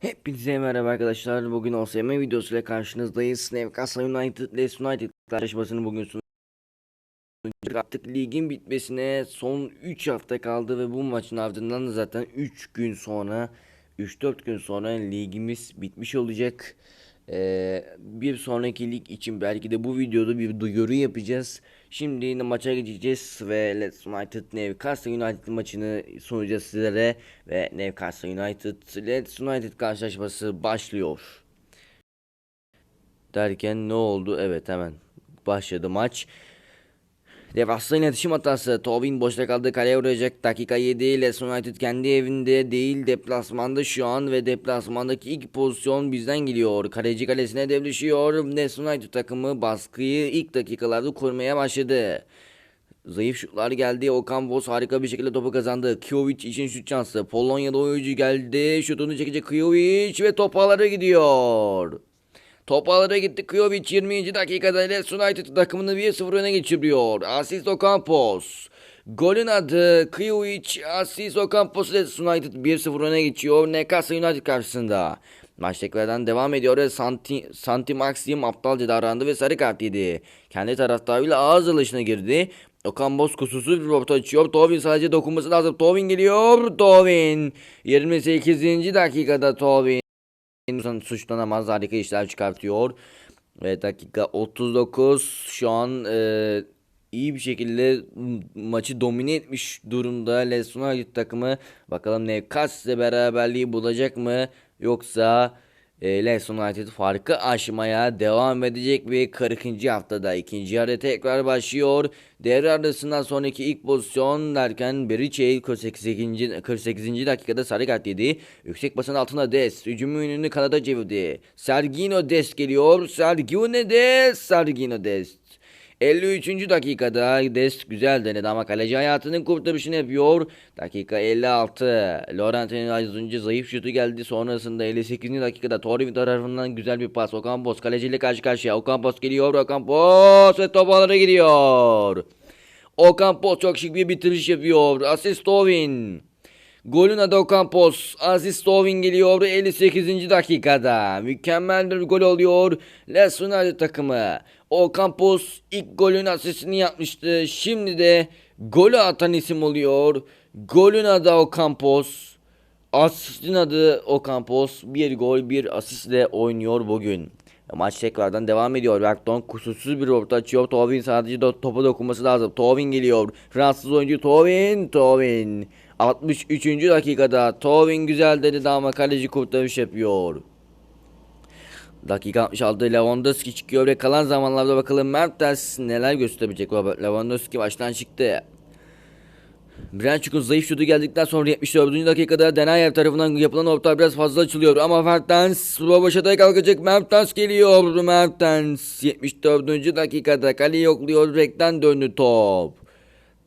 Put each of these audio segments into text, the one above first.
Hepinize merhaba arkadaşlar. Bugün OSM videosuyla karşınızdayız. Newcastle United Leeds United karşılaşmasını bugün sunuyoruz. Artık ligin bitmesine son 3 hafta kaldı ve bu maçın ardından da zaten 3 gün sonra 3-4 gün sonra ligimiz bitmiş olacak. Ee, bir sonraki lig için belki de bu videoda bir duyuru yapacağız. Şimdi yine maça geçeceğiz ve Leeds United Newcastle United maçını sunacağız sizlere ve Newcastle United Leeds United karşılaşması başlıyor. Derken ne oldu? Evet hemen başladı maç. Devaslı iletişim hatası. Tobin boşta kaldı kaleye vuracak. Dakika 7 Leeds United kendi evinde değil deplasmanda şu an ve deplasmandaki ilk pozisyon bizden geliyor. Kaleci kalesine devleşiyor. Leeds United takımı baskıyı ilk dakikalarda kurmaya başladı. Zayıf şutlar geldi. Okan Boz harika bir şekilde topu kazandı. Kiovic için şut şansı. Polonya'da oyuncu geldi. Şutunu çekecek Kiovic ve top gidiyor. Top ağlara gitti Kiovic 20. dakikada Leeds United takımını 1-0 öne geçiriyor. Asist Ocampos. Golün adı Kiovic, Asist Ocampos Leeds United 1-0 öne geçiyor. Newcastle United karşısında. Maç tekrardan devam ediyor. Santi, Santi Maxim aptalca davrandı ve sarı kart yedi. Kendi taraftarıyla ağız alışına girdi. Ocampos kusursuz bir orta açıyor. Tovin sadece dokunması lazım. Tovin geliyor. Tovin. 28. dakikada Tovin suçlanamaz harika işler çıkartıyor. Ve dakika 39 şu an e, iyi bir şekilde maçı domine etmiş durumda United takımı. Bakalım Newcastle beraberliği bulacak mı yoksa e, Leeds United farkı aşmaya devam edecek mi? 40. haftada ikinci yarı tekrar başlıyor. Devre arasından sonraki ilk pozisyon derken Beriçey 48. 48. dakikada sarı kart yedi. Yüksek basın altına Des. Hücumu yönünü kanada çevirdi. Sergino Des geliyor. Sergino Des. Sergino Des. 53. dakikada Dest güzel denedi ama kaleci hayatının kurtarışını yapıyor. Dakika 56. Laurentino Azuncu zayıf şutu geldi. Sonrasında 58. dakikada Torino tarafından güzel bir pas. Ocampos kaleciyle karşı karşıya. Ocampos geliyor. Ocampos ve top ağlara gidiyor. Ocampos çok şık bir bitiriş yapıyor. Asist Tovin. Golün adı Ocampos. Aziz Tovin geliyor 58. dakikada. Mükemmel bir gol oluyor. Leeds United takımı. Ocampos ilk golün asistini yapmıştı. Şimdi de golü atan isim oluyor. Golün adı Ocampos. Asistin adı Ocampos. Bir gol bir asistle oynuyor bugün. Maç tekrardan devam ediyor. Bergton kusursuz bir orta açıyor. Tovin sadece do topa dokunması lazım. Tovin geliyor. Fransız oyuncu Tovin. Tovin. 63. dakikada Tovin güzel dedi ama kaleci kurtarış yapıyor. Dakika 66 Lewandowski çıkıyor ve kalan zamanlarda bakalım Mertens neler gösterebilecek Robert Lewandowski baştan çıktı. Branchuk'un zayıf şutu geldikten sonra 74. dakikada Denayev tarafından yapılan orta biraz fazla açılıyor ama Mertens Roboşat'a kalkacak Mertens geliyor Mertens 74. dakikada kaleyi yokluyor direkten döndü top.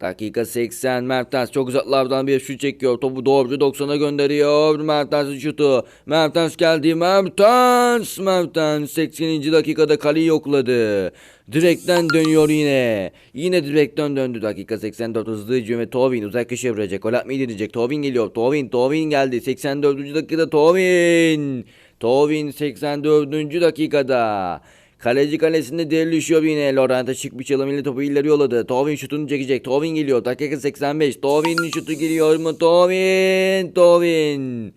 Dakika 80 Mertens çok uzaklardan bir şut çekiyor. Topu doğru 90'a gönderiyor. Mertens'in şutu. Mertens geldi. Mertens. Mertens 80. dakikada kaleyi yokladı. Direkten dönüyor yine. Yine direkten döndü. Dakika 84 hızlı hücum ve Tovin uzak köşeye vuracak. Gol atmayı deneyecek. Tovin geliyor. Tovin. Tovin geldi. 84. dakikada Tovin. Tovin 84. dakikada. Kaleci kalesinde derilişiyor yine. Lorente şık bir çalım ile topu ileri yolladı. Tovin şutunu çekecek. Tovin geliyor. Dakika 85. Tovin'in şutu geliyor mu? Tovin. Tovin.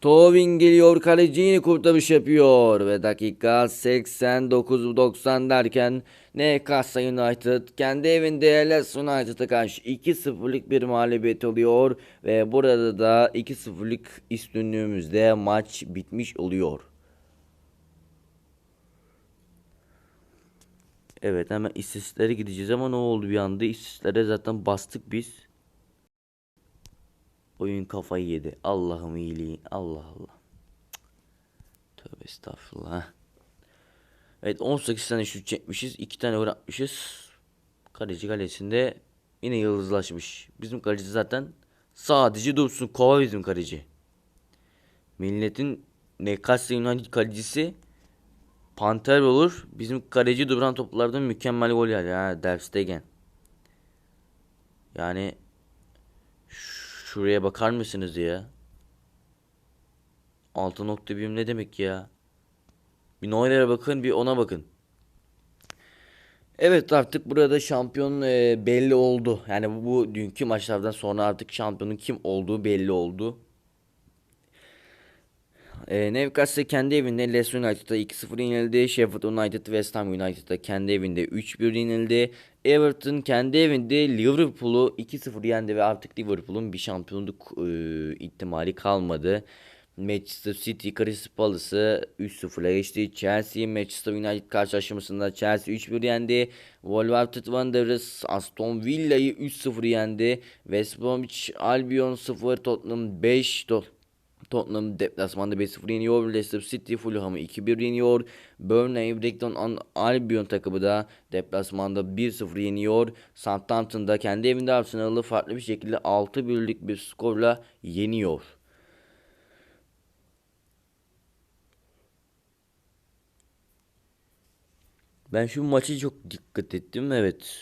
Tovin geliyor. Kaleci yine kurtarış yapıyor. Ve dakika 89-90 derken Newcastle United kendi evinde Leeds United'a karşı 2-0'lık bir mağlubiyet oluyor. Ve burada da 2-0'lık üstünlüğümüzde maç bitmiş oluyor. Evet hemen istatistiklere gideceğiz ama ne oldu bir anda istatistiklere zaten bastık biz. Oyun kafayı yedi. Allah'ım iyiliği. Allah Allah. Tövbe estağfurullah. Evet 18 tane şut çekmişiz. 2 tane gol atmışız. Kaleci kalesinde yine yıldızlaşmış. Bizim kaleci zaten sadece dursun. Kova bizim kaleci. Milletin Newcastle United kalecisi Panter olur. Bizim kaleci duran toplardan mükemmel gol yer ya Der Stegen. Yani şuraya bakar mısınız ya? 6.1 ne demek ya? Bir Neuer'e bakın bir ona bakın. Evet artık burada şampiyon e, belli oldu. Yani bu, bu dünkü maçlardan sonra artık şampiyonun kim olduğu belli oldu. E, Newcastle kendi evinde Leicester United'a 2-0 yenildi. Sheffield United West Ham United'a kendi evinde 3-1 yenildi. Everton kendi evinde Liverpool'u 2-0 yendi ve artık Liverpool'un bir şampiyonluk e, ihtimali kalmadı. Manchester City Crystal Palace'ı 3-0'la geçti. Chelsea Manchester United karşılaşmasında Chelsea 3-1 yendi. Wolverhampton Wanderers Aston Villa'yı 3-0 yendi. West Bromwich Albion 0 Tottenham 5 Tottenham deplasmanda 5-0 yeniyor. Leicester City Fulham'ı 2-1 yeniyor. Burnley Brighton Albion takımı da deplasmanda 1-0 yeniyor. Southampton'da kendi evinde Arsenal'ı farklı bir şekilde 6-1'lik bir skorla yeniyor. Ben şu maçı çok dikkat ettim. Evet.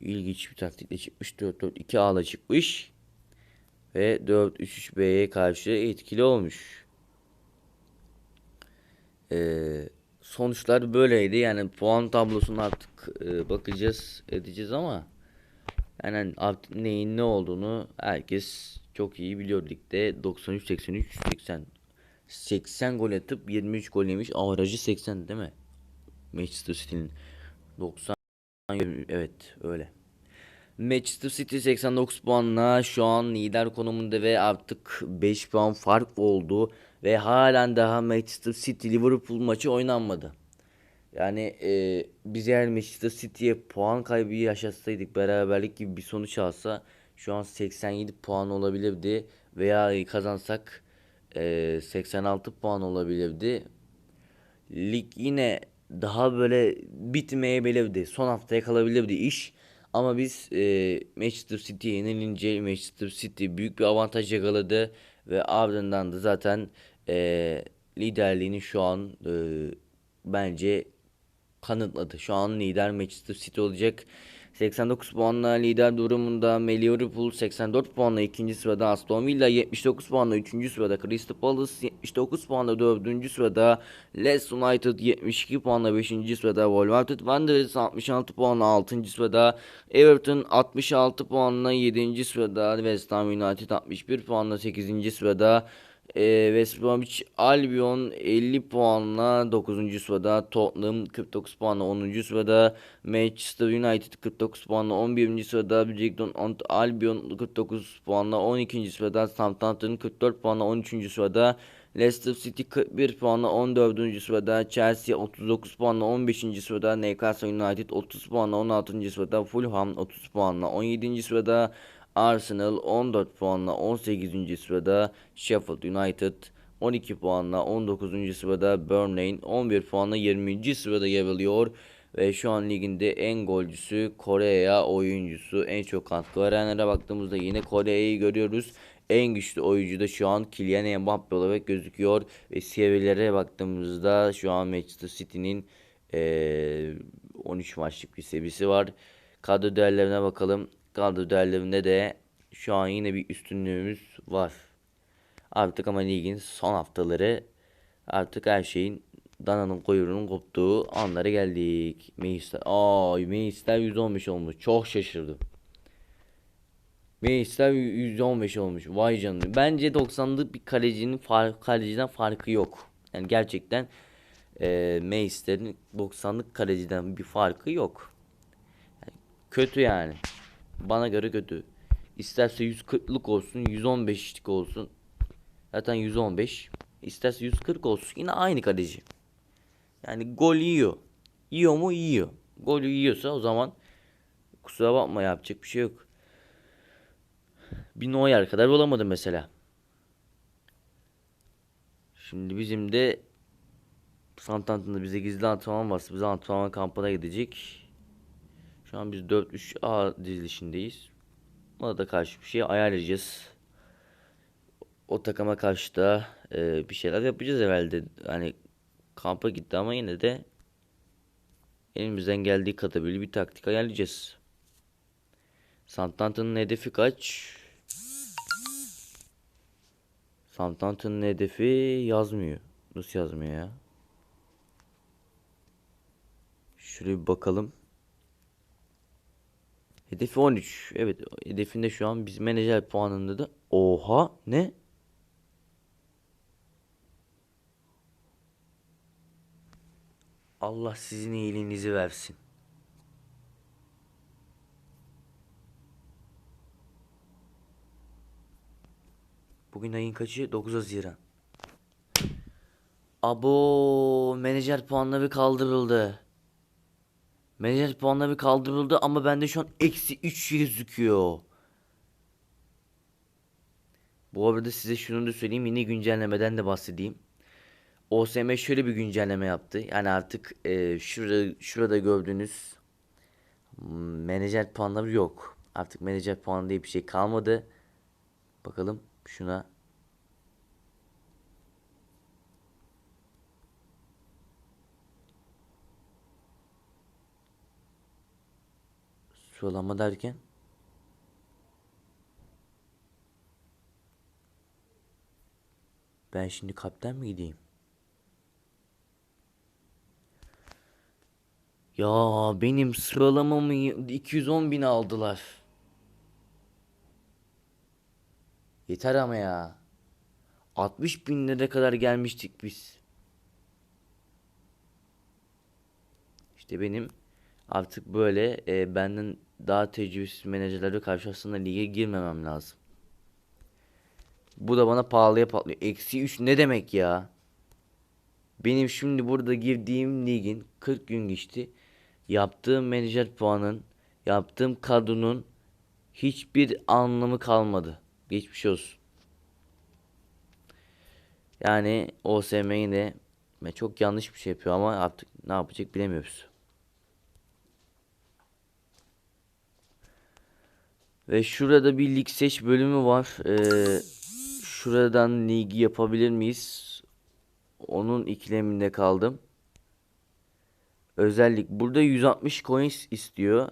İlginç bir taktikle çıkmış. 4-4-2 A'la çıkmış. Ve 4-3-3-B'ye karşı etkili olmuş. Ee, sonuçlar böyleydi. Yani puan tablosuna artık e, bakacağız edeceğiz ama yani artık neyin ne olduğunu herkes çok iyi biliyor ligde 93 83 80 80 gol atıp 23 gol yemiş averajı 80 değil mi? Manchester City'nin 90 evet öyle. Manchester City 89 puanla şu an lider konumunda ve artık 5 puan fark oldu ve halen daha Manchester City Liverpool maçı oynanmadı. Yani e, biz eğer Manchester City'ye puan kaybı yaşasaydık beraberlik gibi bir sonuç alsa şu an 87 puan olabilirdi veya kazansak e, 86 puan olabilirdi. Lig yine daha böyle bitmeyebilirdi. Son haftaya kalabilirdi iş. Ama biz e, Manchester City'ye yenilince Manchester City büyük bir avantaj yakaladı ve ardından da zaten e, liderliğini şu an e, bence kanıtladı. Şu an lider Manchester City olacak. 89 puanla lider durumunda. Liverpool 84 puanla ikinci sırada. Aston Villa 79 puanla üçüncü sırada. Crystal Palace 79 puanla dördüncü sırada. Leeds United 72 puanla beşinci sırada. Wolverhampton Wanderers 66 puanla altıncı sırada. Everton 66 puanla yedinci sırada. West Ham United 61 puanla sekizinci sırada e, West Bromwich Albion 50 puanla 9. sırada. Tottenham 49 puanla 10. sırada. Manchester United 49 puanla 11. sırada. Brighton Albion 49 puanla 12. sırada. Southampton 44 puanla 13. sırada. Leicester City 41 puanla 14. sırada. Chelsea 39 puanla 15. sırada. Newcastle United 30 puanla 16. sırada. Fulham 30 puanla 17. sırada. Arsenal 14 puanla 18. sırada Sheffield United 12 puanla 19. sırada Burnley 11 puanla 20. sırada yer alıyor. Ve şu an liginde en golcüsü Koreya oyuncusu en çok katkı verenlere baktığımızda yine Kore'yi görüyoruz. En güçlü oyuncu da şu an Kylian Mbappe olarak gözüküyor. Ve seviyelere baktığımızda şu an Manchester City'nin ee, 13 maçlık bir seviyesi var. Kadro değerlerine bakalım kadro değerlerinde de şu an yine bir üstünlüğümüz var. Artık ama ligin son haftaları artık her şeyin dananın kuyruğunun koptuğu anlara geldik. Meister, ay Meister 115 olmuş. Çok şaşırdım. Meister 115 olmuş. Vay canına. Bence 90'lık bir kalecinin far kaleciden farkı yok. Yani gerçekten e, Meister'in 90'lık kaleciden bir farkı yok. Yani kötü yani. Bana göre kötü. İsterse 140'lık olsun, 115'lik olsun. Zaten 115. İsterse 140 olsun. Yine aynı kaleci. Yani gol yiyor. Yiyor mu? Yiyor. Golü yiyorsa o zaman kusura bakma yapacak bir şey yok. Bir Neuer kadar olamadı mesela. Şimdi bizim de Santantin'de bize gizli antrenman varsa bize antrenman kampına gidecek. Şu an biz 4-3-A dizilişindeyiz. Buna da karşı bir şey ayarlayacağız. O takıma karşı da e, bir şeyler yapacağız herhalde. Hani kampa gitti ama yine de elimizden geldiği kadar böyle bir taktik ayarlayacağız. Santanta'nın hedefi kaç? Southampton'ın hedefi yazmıyor. Nasıl yazmıyor ya? Şuraya bir bakalım. Hedefi 13. Evet, hedefinde şu an biz menajer puanında da. Oha, ne? Allah sizin iyiliğinizi versin. Bugün ayın kaçı? 9 Haziran. Abo menajer puanları kaldırıldı. Menajer puanları kaldırıldı ama bende şu an eksi 3 gözüküyor. Bu arada size şunu da söyleyeyim yine güncellemeden de bahsedeyim. OSM şöyle bir güncelleme yaptı. Yani artık e, şurada şurada gördüğünüz menajer puanları yok. Artık menajer puanı diye bir şey kalmadı. Bakalım şuna. Sıralama derken ben şimdi kapten mi gideyim? Ya benim sıralamamı 210 bin aldılar. Yeter ama ya. 60 bin lira kadar gelmiştik biz. İşte benim artık böyle e, benden daha tecrübesiz menajerlerle karşı aslında lige girmemem lazım. Bu da bana pahalıya patlıyor. Eksi 3 ne demek ya? Benim şimdi burada girdiğim ligin 40 gün geçti. Yaptığım menajer puanın, yaptığım kadronun hiçbir anlamı kalmadı. Geçmiş olsun. Yani OSM yine çok yanlış bir şey yapıyor ama artık ne yapacak bilemiyoruz. Ve şurada bir lig seç bölümü var. Ee, şuradan ligi yapabilir miyiz? Onun ikileminde kaldım. Özellik. Burada 160 coins istiyor.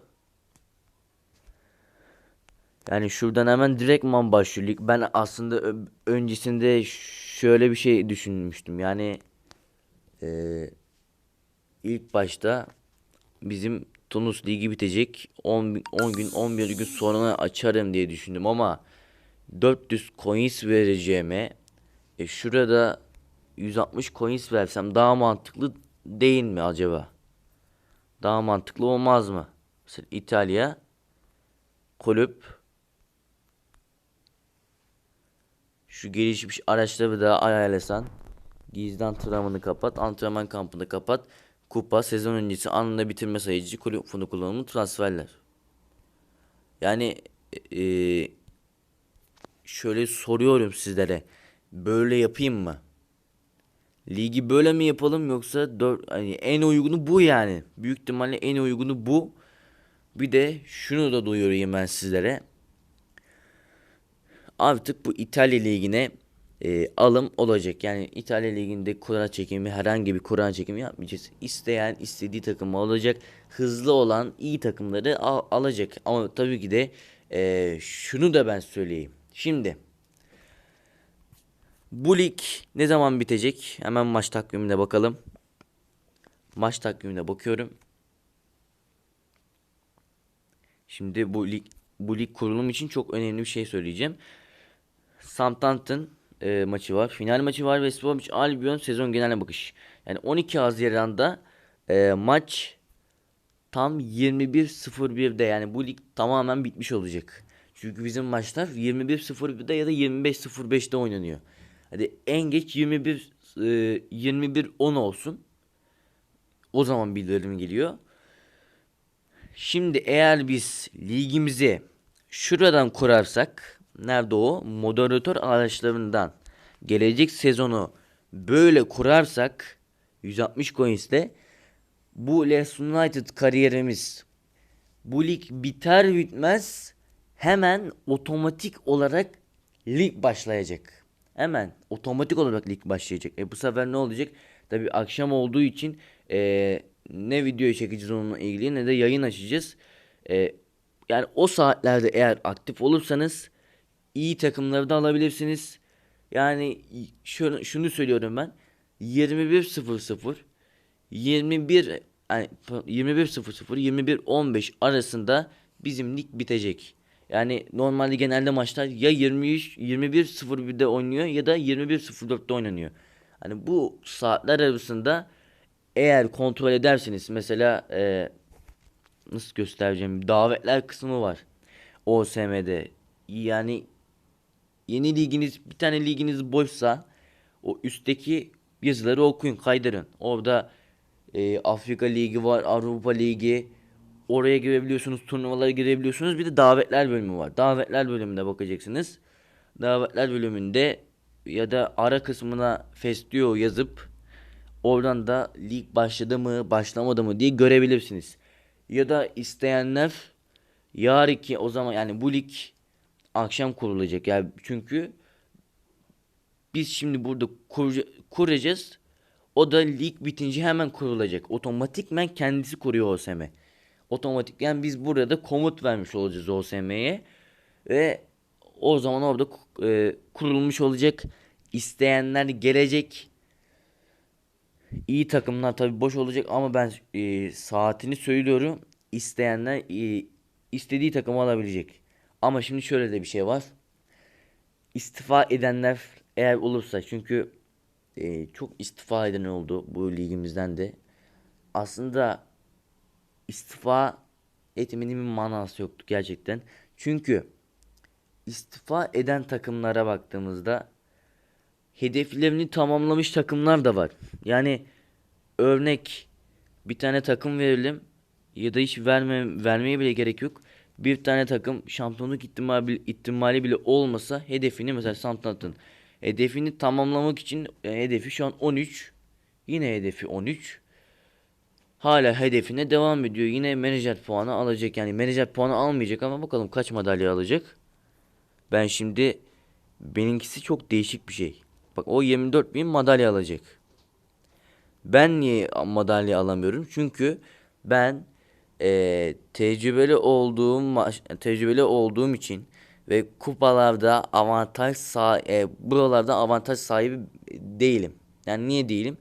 Yani şuradan hemen direktman başlıyor lig. Ben aslında öncesinde şöyle bir şey düşünmüştüm. Yani eee, ilk başta bizim Tunus ligi bitecek. 10, bin- 10 gün 11 gün sonra açarım diye düşündüm ama 400 coins vereceğime e, şurada 160 coins versem daha mantıklı değil mi acaba? Daha mantıklı olmaz mı? Mesela İtalya kulüp şu gelişmiş araçları da ayarlasan gizli antrenmanı kapat, antrenman kampını kapat, kupa, sezon öncesi anında bitirme sayıcı, kulüp fonu kullanımı, transferler. Yani e, şöyle soruyorum sizlere. Böyle yapayım mı? Ligi böyle mi yapalım yoksa dört, hani en uygunu bu yani. Büyük ihtimalle en uygunu bu. Bir de şunu da duyurayım ben sizlere. Artık bu İtalya Ligi'ne e, alım olacak. Yani İtalya Ligi'nde kura çekimi herhangi bir kura çekimi yapmayacağız. İsteyen istediği takımı alacak. Hızlı olan iyi takımları al- alacak. Ama tabii ki de e, şunu da ben söyleyeyim. Şimdi bu lig ne zaman bitecek? Hemen maç takvimine bakalım. Maç takvimine bakıyorum. Şimdi bu lig bu lig kurulum için çok önemli bir şey söyleyeceğim. Southampton e, maçı var. Final maçı var. West Bromwich Albion sezon geneline bakış. Yani 12 Haziran'da e, maç tam 21.01'de yani bu lig tamamen bitmiş olacak. Çünkü bizim maçlar 21.01'de ya da 25.05'te oynanıyor. Hadi en geç 21 e, 21.10 olsun. O zaman bildirim geliyor. Şimdi eğer biz ligimizi şuradan kurarsak nerede o? Moderatör araçlarından gelecek sezonu böyle kurarsak 160 coins'te bu Leeds United kariyerimiz bu lig biter bitmez hemen otomatik olarak lig başlayacak. Hemen otomatik olarak lig başlayacak. E bu sefer ne olacak? Tabi akşam olduğu için e, ne video çekeceğiz onunla ilgili ne de yayın açacağız. E, yani o saatlerde eğer aktif olursanız iyi takımları da alabilirsiniz. Yani şunu, şunu söylüyorum ben. 21.00 21 yani 21.00 21.15 arasında bizim lig bitecek. Yani normalde genelde maçlar ya 23 21.01'de oynuyor ya da 21.04'te oynanıyor. Hani bu saatler arasında eğer kontrol ederseniz mesela e, nasıl göstereceğim davetler kısmı var. OSM'de. Yani yeni liginiz bir tane liginiz boşsa o üstteki yazıları okuyun kaydırın. Orada e, Afrika Ligi var, Avrupa Ligi. Oraya girebiliyorsunuz, turnuvalara girebiliyorsunuz. Bir de davetler bölümü var. Davetler bölümünde bakacaksınız. Davetler bölümünde ya da ara kısmına Festio yazıp oradan da lig başladı mı, başlamadı mı diye görebilirsiniz. Ya da isteyenler yarınki o zaman yani bu lig akşam kurulacak. Yani çünkü biz şimdi burada kur, kuracağız. O da lig bitince hemen kurulacak. Otomatikmen kendisi kuruyor OSM. Otomatik yani biz burada komut vermiş olacağız OSM'ye ve o zaman orada e, kurulmuş olacak. İsteyenler gelecek. İyi takımlar tabi boş olacak ama ben e, saatini söylüyorum. İsteyenler e, istediği takımı alabilecek. Ama şimdi şöyle de bir şey var. İstifa edenler eğer olursa çünkü e, çok istifa eden oldu bu ligimizden de. Aslında istifa etmenin bir manası yoktu gerçekten. Çünkü istifa eden takımlara baktığımızda hedeflerini tamamlamış takımlar da var. Yani örnek bir tane takım verelim ya da hiç verme, vermeye bile gerek yok. Bir tane takım şampiyonluk ihtimali, ihtimali bile olmasa hedefini mesela Southampton hedefini tamamlamak için e, hedefi şu an 13. Yine hedefi 13. Hala hedefine devam ediyor. Yine menajer puanı alacak. Yani menajer puanı almayacak ama bakalım kaç madalya alacak. Ben şimdi benimkisi çok değişik bir şey. Bak o 24 bin madalya alacak. Ben niye madalya alamıyorum? Çünkü ben e, tecrübeli olduğum maç, tecrübeli olduğum için ve kupalarda avantaj sah e, buralarda avantaj sahibi değilim. Yani niye değilim?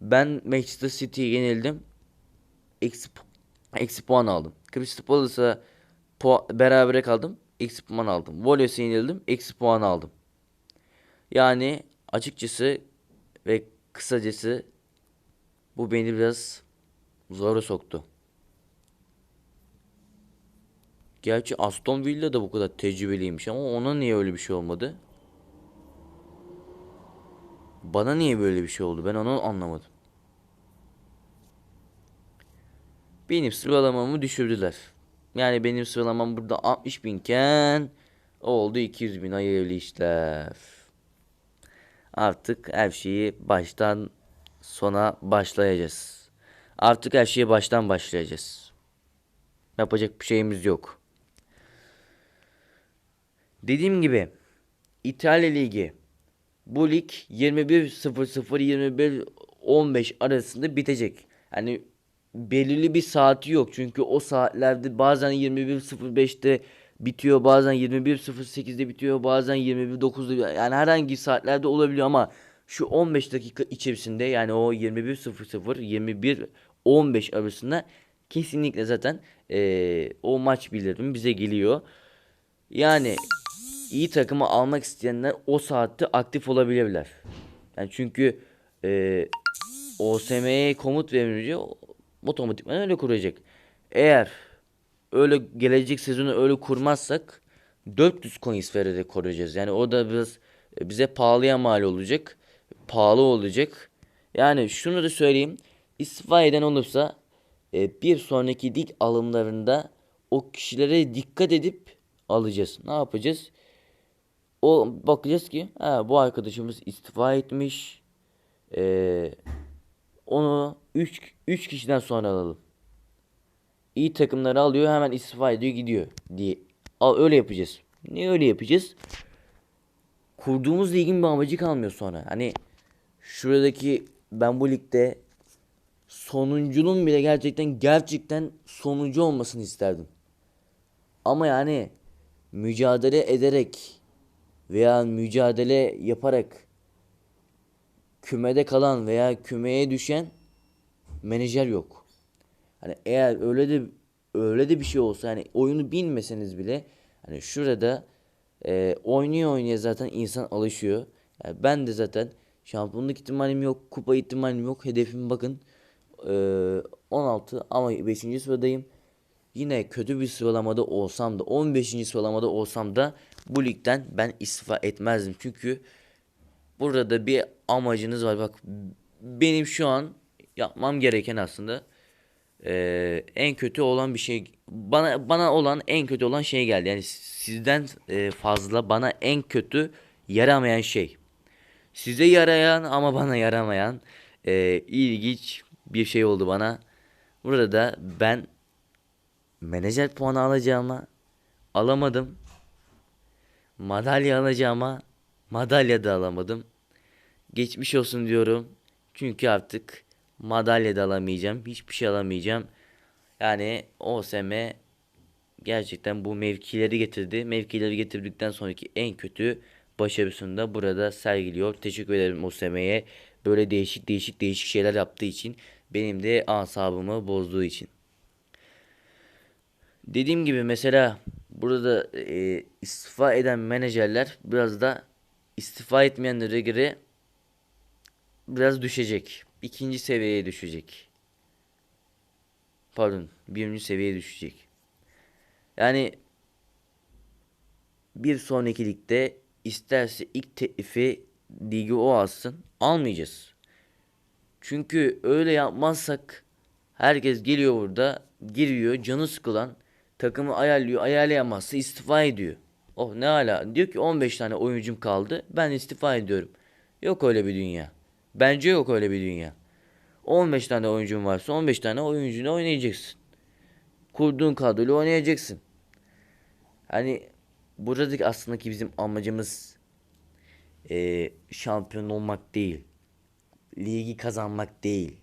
Ben Manchester City'ye yenildim. Eksi, eksi puan aldım. Crystal Palace'a berabere kaldım. Eksi puan aldım. Wolves'e yenildim. Eksi puan aldım. Yani açıkçası ve kısacası bu beni biraz zora soktu. Gerçi Aston Villa da bu kadar tecrübeliymiş ama ona niye öyle bir şey olmadı? Bana niye böyle bir şey oldu? Ben onu anlamadım. Benim sıralamamı düşürdüler. Yani benim sıralamam burada 60 binken oldu 200 bin hayırlı işler. Artık her şeyi baştan sona başlayacağız. Artık her şeyi baştan başlayacağız. Yapacak bir şeyimiz yok. Dediğim gibi İtalya Ligi bu lig 21.00-21.15 arasında bitecek. Yani belirli bir saati yok. Çünkü o saatlerde bazen 21.05'te bitiyor, bazen 21.08'de bitiyor, bazen 21.09'da yani herhangi saatlerde olabiliyor ama şu 15 dakika içerisinde yani o 21.00 21.15 arasında kesinlikle zaten ee, o maç bildirim bize geliyor. Yani iyi takımı almak isteyenler o saatte aktif olabilirler. Yani çünkü e, OSM'ye komut verince otomatikman öyle kuracak. Eğer öyle gelecek sezonu öyle kurmazsak 400 coins vererek koruyacağız. Yani o da biraz e, bize pahalıya mal olacak. Pahalı olacak. Yani şunu da söyleyeyim. İstifa eden olursa e, bir sonraki lig alımlarında o kişilere dikkat edip alacağız. Ne yapacağız? O bakacağız ki ha, bu arkadaşımız istifa etmiş. Ee, onu 3 3 kişiden sonra alalım. İyi takımları alıyor hemen istifa ediyor gidiyor diye. Al öyle yapacağız. Niye öyle yapacağız? Kurduğumuz ligin bir amacı kalmıyor sonra. Hani şuradaki ben bu ligde sonuncunun bile gerçekten gerçekten sonuncu olmasını isterdim. Ama yani mücadele ederek veya mücadele yaparak kümede kalan veya kümeye düşen menajer yok. Hani eğer öyle de öyle de bir şey olsa hani oyunu bilmeseniz bile hani şurada e, oynuyor oynuyor zaten insan alışıyor. Yani ben de zaten şampiyonluk ihtimalim yok, kupa ihtimalim yok. Hedefim bakın e, 16 ama 5. sıradayım. Yine kötü bir sıralamada olsam da 15. sıralamada olsam da bu ligden ben istifa etmezdim. Çünkü burada bir amacınız var. Bak benim şu an yapmam gereken aslında eee, en kötü olan bir şey bana bana olan en kötü olan şey geldi. Yani sizden eee, fazla bana en kötü yaramayan şey. Size yarayan ama bana yaramayan eee, ilginç bir şey oldu bana. Burada da ben menajer puanı alacağıma alamadım. Madalya alacağıma madalya da alamadım. Geçmiş olsun diyorum. Çünkü artık madalya da alamayacağım. Hiçbir şey alamayacağım. Yani OSM gerçekten bu mevkileri getirdi. Mevkileri getirdikten sonraki en kötü başarısını da burada sergiliyor. Teşekkür ederim OSM'ye. Böyle değişik değişik değişik şeyler yaptığı için. Benim de asabımı bozduğu için. Dediğim gibi mesela burada e, istifa eden menajerler biraz da istifa etmeyenlere göre biraz düşecek. İkinci seviyeye düşecek. Pardon, birinci seviyeye düşecek. Yani bir sonraki ligde isterse ilk teklifi ligi o alsın. Almayacağız. Çünkü öyle yapmazsak herkes geliyor burada giriyor canı sıkılan takımı ayarlıyor ayarlayamazsa istifa ediyor. Oh ne ala diyor ki 15 tane oyuncum kaldı ben istifa ediyorum. Yok öyle bir dünya. Bence yok öyle bir dünya. 15 tane oyuncun varsa 15 tane oyuncuyla oynayacaksın. Kurduğun kadroyla oynayacaksın. Hani buradaki aslında ki bizim amacımız eee, şampiyon olmak değil. Ligi kazanmak değil.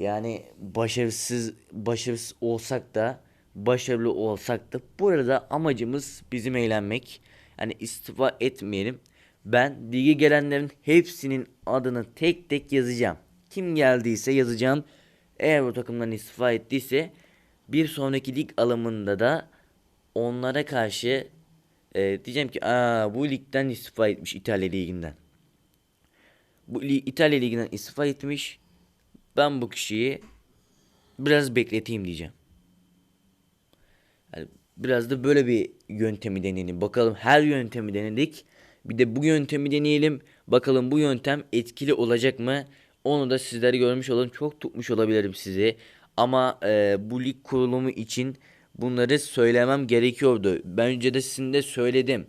Yani başarısız başarısız olsak da başarılı olsak da burada amacımız bizim eğlenmek. Yani istifa etmeyelim. Ben lige gelenlerin hepsinin adını tek tek yazacağım. Kim geldiyse yazacağım. Eğer bu takımdan istifa ettiyse bir sonraki lig alımında da onlara karşı e, diyeceğim ki Aa, bu ligden istifa etmiş İtalya liginden. Bu İtalya liginden istifa etmiş. Ben bu kişiyi biraz bekleteyim diyeceğim. Yani biraz da böyle bir yöntemi deneyelim. Bakalım her yöntemi denedik. Bir de bu yöntemi deneyelim. Bakalım bu yöntem etkili olacak mı? Onu da sizlere görmüş olun. Çok tutmuş olabilirim sizi. Ama e, bu lig kurulumu için bunları söylemem gerekiyordu. Ben önce de sizin de söyledim.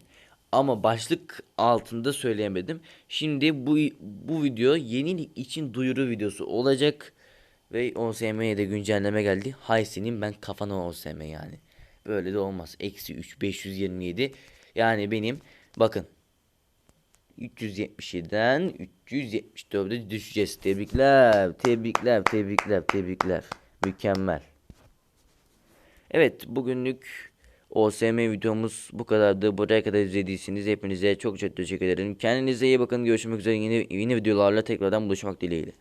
Ama başlık altında söyleyemedim. Şimdi bu bu video yeni lig için duyuru videosu olacak. Ve OSM'ye de güncelleme geldi. Hay senin ben kafana OSM yani. Böyle de olmaz. Eksi 3 527. Yani benim bakın 377'den 374'e düşeceğiz. Tebrikler, tebrikler, tebrikler, tebrikler. Mükemmel. Evet, bugünlük OSM videomuz bu kadardı. Buraya kadar izlediyseniz hepinize çok çok teşekkür ederim. Kendinize iyi bakın. Görüşmek üzere. Yeni, yeni videolarla tekrardan buluşmak dileğiyle.